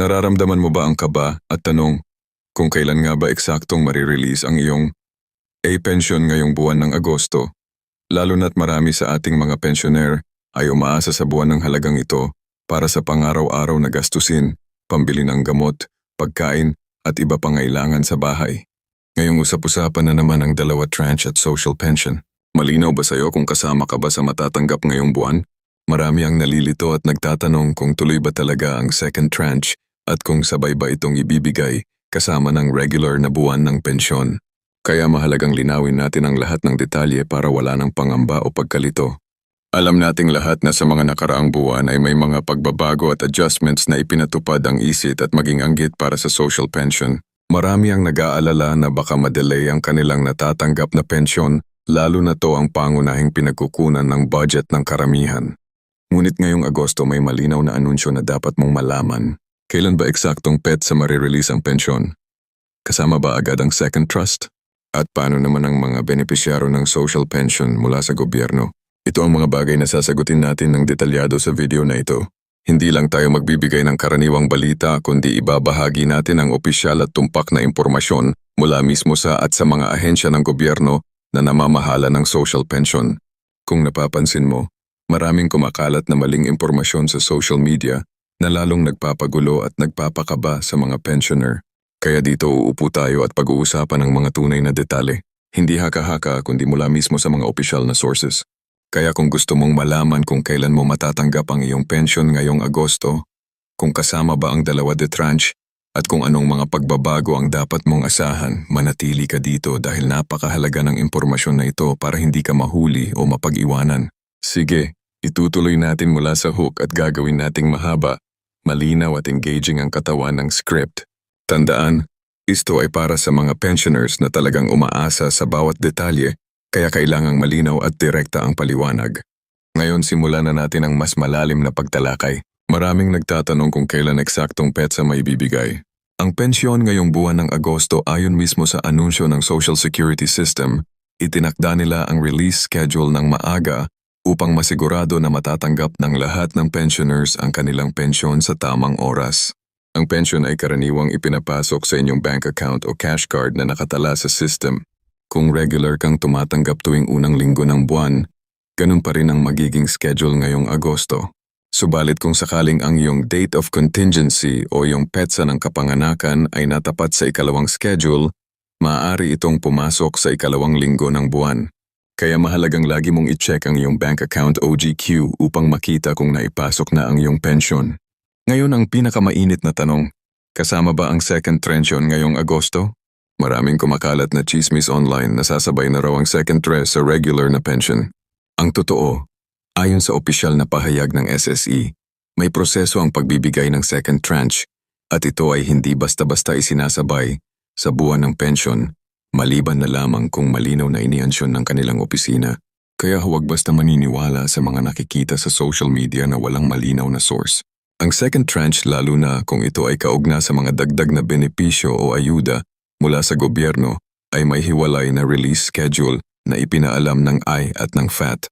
Nararamdaman mo ba ang kaba at tanong kung kailan nga ba eksaktong marirelease ang iyong A-pension ngayong buwan ng Agosto? Lalo na't marami sa ating mga pensioner ay umaasa sa buwan ng halagang ito para sa pangaraw-araw na gastusin, pambili ng gamot, pagkain at iba pang ngailangan sa bahay. Ngayong usap-usapan na naman ang dalawa tranche at social pension. Malinaw ba sa'yo kung kasama ka ba sa matatanggap ngayong buwan? Marami ang nalilito at nagtatanong kung tuloy ba talaga ang second tranche at kung sabay ba itong ibibigay kasama ng regular na buwan ng pensyon. Kaya mahalagang linawin natin ang lahat ng detalye para wala ng pangamba o pagkalito. Alam nating lahat na sa mga nakaraang buwan ay may mga pagbabago at adjustments na ipinatupad ang ISIT at maging anggit para sa social pension. Marami ang nag-aalala na baka madelay ang kanilang natatanggap na pensyon lalo na to ang pangunahing pinagkukunan ng budget ng karamihan. Ngunit ngayong Agosto may malinaw na anunsyo na dapat mong malaman. Kailan ba eksaktong pet sa marirelease ang pensyon? Kasama ba agad ang second trust? At paano naman ang mga benepisyaro ng social pension mula sa gobyerno? Ito ang mga bagay na sasagutin natin ng detalyado sa video na ito. Hindi lang tayo magbibigay ng karaniwang balita kundi ibabahagi natin ang opisyal at tumpak na impormasyon mula mismo sa at sa mga ahensya ng gobyerno na namamahala ng social pension. Kung napapansin mo, maraming kumakalat na maling impormasyon sa social media na lalong nagpapagulo at nagpapakaba sa mga pensioner. Kaya dito uupo tayo at pag-uusapan ang mga tunay na detalye. Hindi haka-haka kundi mula mismo sa mga opisyal na sources. Kaya kung gusto mong malaman kung kailan mo matatanggap ang iyong pension ngayong Agosto, kung kasama ba ang dalawa de tranche, at kung anong mga pagbabago ang dapat mong asahan, manatili ka dito dahil napakahalaga ng impormasyon na ito para hindi ka mahuli o mapag-iwanan. Sige, itutuloy natin mula sa hook at gagawin nating mahaba, malinaw at engaging ang katawan ng script. Tandaan, isto ay para sa mga pensioners na talagang umaasa sa bawat detalye kaya kailangang malinaw at direkta ang paliwanag. Ngayon simulan na natin ang mas malalim na pagtalakay. Maraming nagtatanong kung kailan eksaktong petsa may bibigay. Ang pensyon ngayong buwan ng Agosto ayon mismo sa anunsyo ng Social Security System, itinakda nila ang release schedule ng maaga upang masigurado na matatanggap ng lahat ng pensioners ang kanilang pensyon sa tamang oras. Ang pension ay karaniwang ipinapasok sa inyong bank account o cash card na nakatala sa system. Kung regular kang tumatanggap tuwing unang linggo ng buwan, ganun pa rin ang magiging schedule ngayong Agosto. Subalit kung sakaling ang iyong date of contingency o yung petsa ng kapanganakan ay natapat sa ikalawang schedule, maaari itong pumasok sa ikalawang linggo ng buwan. Kaya mahalagang lagi mong i-check ang iyong bank account OGQ upang makita kung naipasok na ang iyong pension. Ngayon ang pinakamainit na tanong, kasama ba ang second trenchon ngayong Agosto? Maraming kumakalat na chismis online na sasabay na raw ang second tres sa regular na pension. Ang totoo, ayon sa opisyal na pahayag ng SSE, may proseso ang pagbibigay ng second tranche at ito ay hindi basta-basta isinasabay sa buwan ng pension maliban na lamang kung malinaw na iniansyon ng kanilang opisina. Kaya huwag basta maniniwala sa mga nakikita sa social media na walang malinaw na source. Ang second tranche lalo na kung ito ay kaugna sa mga dagdag na benepisyo o ayuda mula sa gobyerno ay may hiwalay na release schedule na ipinaalam ng I at ng FAT.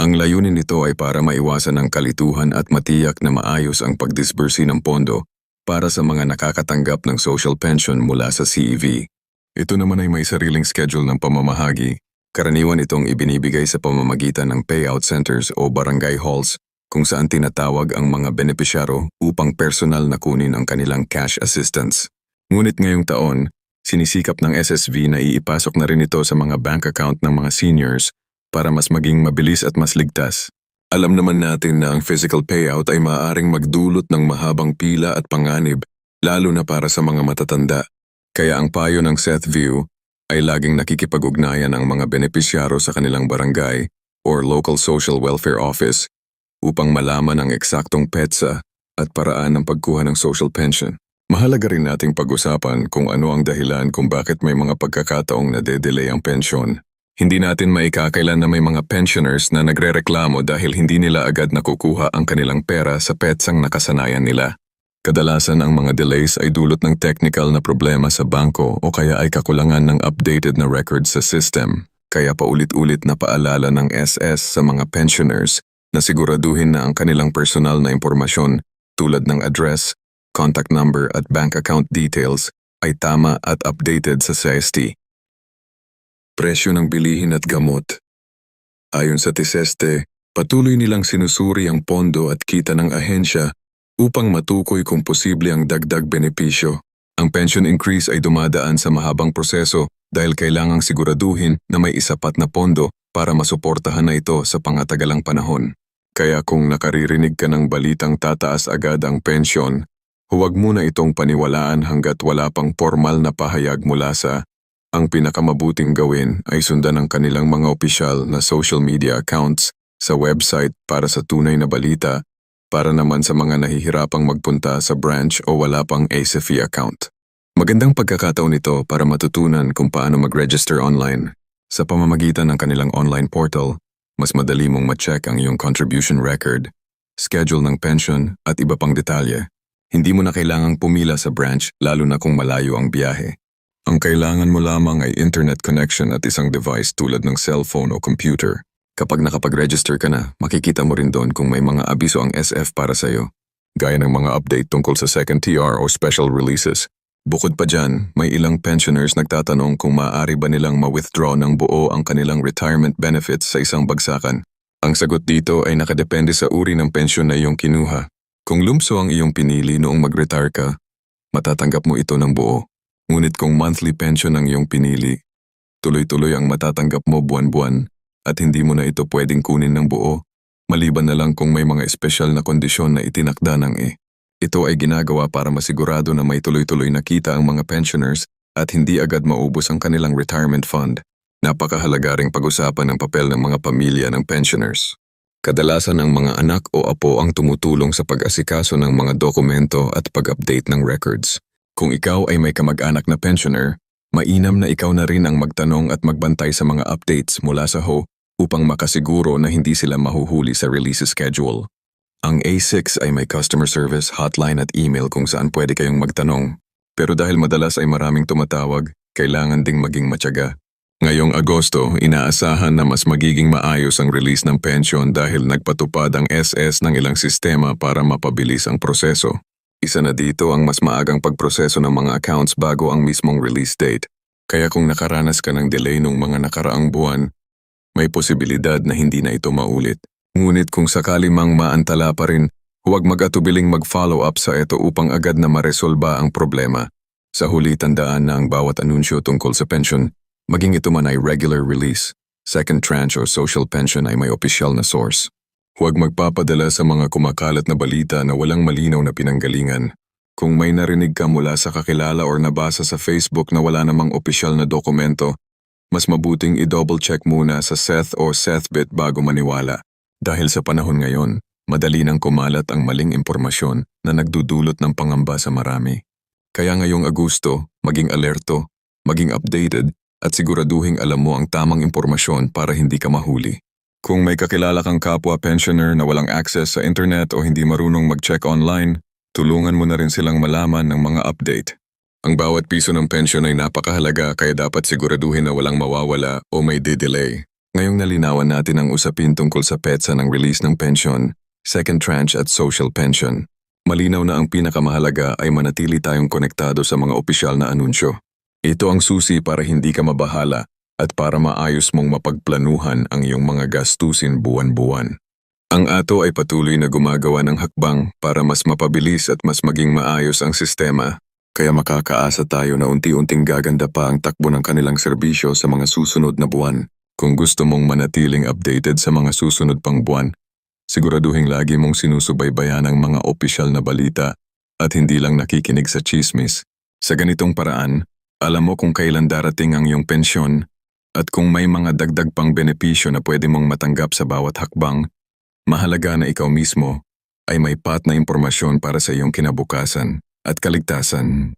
Ang layunin nito ay para maiwasan ang kalituhan at matiyak na maayos ang pagdisbursi ng pondo para sa mga nakakatanggap ng social pension mula sa CEV. Ito naman ay may sariling schedule ng pamamahagi. Karaniwan itong ibinibigay sa pamamagitan ng payout centers o barangay halls kung saan tinatawag ang mga benepisyaro upang personal na kunin ang kanilang cash assistance. Ngunit ngayong taon, sinisikap ng SSV na iipasok na rin ito sa mga bank account ng mga seniors para mas maging mabilis at mas ligtas. Alam naman natin na ang physical payout ay maaaring magdulot ng mahabang pila at panganib, lalo na para sa mga matatanda. Kaya ang payo ng SethView ay laging nakikipag-ugnayan ang mga benepisyaro sa kanilang barangay or local social welfare office upang malaman ang eksaktong petsa at paraan ng pagkuha ng social pension. Mahalaga rin nating pag-usapan kung ano ang dahilan kung bakit may mga pagkakataong nade-delay ang pensyon. Hindi natin maikakailan na may mga pensioners na nagrereklamo dahil hindi nila agad nakukuha ang kanilang pera sa petsang nakasanayan nila. Kadalasan ang mga delays ay dulot ng technical na problema sa bangko o kaya ay kakulangan ng updated na records sa system. Kaya paulit-ulit na paalala ng SS sa mga pensioners na siguraduhin na ang kanilang personal na impormasyon tulad ng address, contact number at bank account details ay tama at updated sa CST. Presyo ng bilihin at gamot Ayon sa TISESTE, patuloy nilang sinusuri ang pondo at kita ng ahensya upang matukoy kung posible ang dagdag benepisyo. Ang pension increase ay dumadaan sa mahabang proseso dahil kailangang siguraduhin na may isapat na pondo para masuportahan na ito sa pangatagalang panahon. Kaya kung nakaririnig ka ng balitang tataas agad ang pensyon, huwag muna itong paniwalaan hanggat wala pang formal na pahayag mula sa ang pinakamabuting gawin ay sundan ang kanilang mga opisyal na social media accounts sa website para sa tunay na balita para naman sa mga nahihirapang magpunta sa branch o wala pang ASFE account. Magandang pagkakataon ito para matutunan kung paano mag-register online. Sa pamamagitan ng kanilang online portal, mas madali mong ma-check ang iyong contribution record, schedule ng pension at iba pang detalye. Hindi mo na kailangang pumila sa branch lalo na kung malayo ang biyahe. Ang kailangan mo lamang ay internet connection at isang device tulad ng cellphone o computer. Kapag nakapag-register ka na, makikita mo rin doon kung may mga abiso ang SF para sa'yo. Gaya ng mga update tungkol sa second TR o special releases. Bukod pa dyan, may ilang pensioners nagtatanong kung maaari ba nilang ma-withdraw ng buo ang kanilang retirement benefits sa isang bagsakan. Ang sagot dito ay nakadepende sa uri ng pensyon na iyong kinuha. Kung lumso ang iyong pinili noong mag-retire ka, matatanggap mo ito ng buo. Ngunit kung monthly pension ang iyong pinili, tuloy-tuloy ang matatanggap mo buwan-buwan at hindi mo na ito pwedeng kunin ng buo, maliban na lang kung may mga espesyal na kondisyon na itinakda ng E. Ito ay ginagawa para masigurado na may tuloy-tuloy na kita ang mga pensioners at hindi agad maubos ang kanilang retirement fund. Napakahalaga ring pag-usapan ng papel ng mga pamilya ng pensioners. Kadalasan ang mga anak o apo ang tumutulong sa pag-asikaso ng mga dokumento at pag-update ng records. Kung ikaw ay may kamag-anak na pensioner, mainam na ikaw na rin ang magtanong at magbantay sa mga updates mula sa HO upang makasiguro na hindi sila mahuhuli sa release schedule. Ang A6 ay may customer service, hotline at email kung saan pwede kayong magtanong. Pero dahil madalas ay maraming tumatawag, kailangan ding maging matyaga. Ngayong Agosto, inaasahan na mas magiging maayos ang release ng pension dahil nagpatupad ang SS ng ilang sistema para mapabilis ang proseso. Isa na dito ang mas maagang pagproseso ng mga accounts bago ang mismong release date. Kaya kung nakaranas ka ng delay nung mga nakaraang buwan, may posibilidad na hindi na ito maulit. Ngunit kung sakali mang maantala pa rin, huwag mag-atubiling mag-follow up sa ito upang agad na maresolba ang problema. Sa huli tandaan na ang bawat anunsyo tungkol sa pension, maging ito man ay regular release, second tranche o social pension ay may opisyal na source. Huwag magpapadala sa mga kumakalat na balita na walang malinaw na pinanggalingan. Kung may narinig ka mula sa kakilala or nabasa sa Facebook na wala namang opisyal na dokumento, mas mabuting i-double check muna sa Seth o Sethbit bago maniwala. Dahil sa panahon ngayon, madali nang kumalat ang maling impormasyon na nagdudulot ng pangamba sa marami. Kaya ngayong Agosto, maging alerto, maging updated, at siguraduhing alam mo ang tamang impormasyon para hindi ka mahuli. Kung may kakilala kang kapwa pensioner na walang access sa internet o hindi marunong mag-check online, tulungan mo na rin silang malaman ng mga update. Ang bawat piso ng pension ay napakahalaga kaya dapat siguraduhin na walang mawawala o may de-delay. Ngayong nalinawan natin ang usapin tungkol sa petsa ng release ng pension, second tranche at social pension. Malinaw na ang pinakamahalaga ay manatili tayong konektado sa mga opisyal na anunsyo. Ito ang susi para hindi ka mabahala at para maayos mong mapagplanuhan ang iyong mga gastusin buwan-buwan. Ang ato ay patuloy na gumagawa ng hakbang para mas mapabilis at mas maging maayos ang sistema, kaya makakaasa tayo na unti-unting gaganda pa ang takbo ng kanilang serbisyo sa mga susunod na buwan. Kung gusto mong manatiling updated sa mga susunod pang buwan, siguraduhin lagi mong sinusubaybayan ang mga opisyal na balita at hindi lang nakikinig sa chismis. Sa ganitong paraan, alam mo kung kailan darating ang iyong pensyon at kung may mga dagdag pang benepisyo na pwede mong matanggap sa bawat hakbang, mahalaga na ikaw mismo ay may pat na impormasyon para sa iyong kinabukasan at kaligtasan.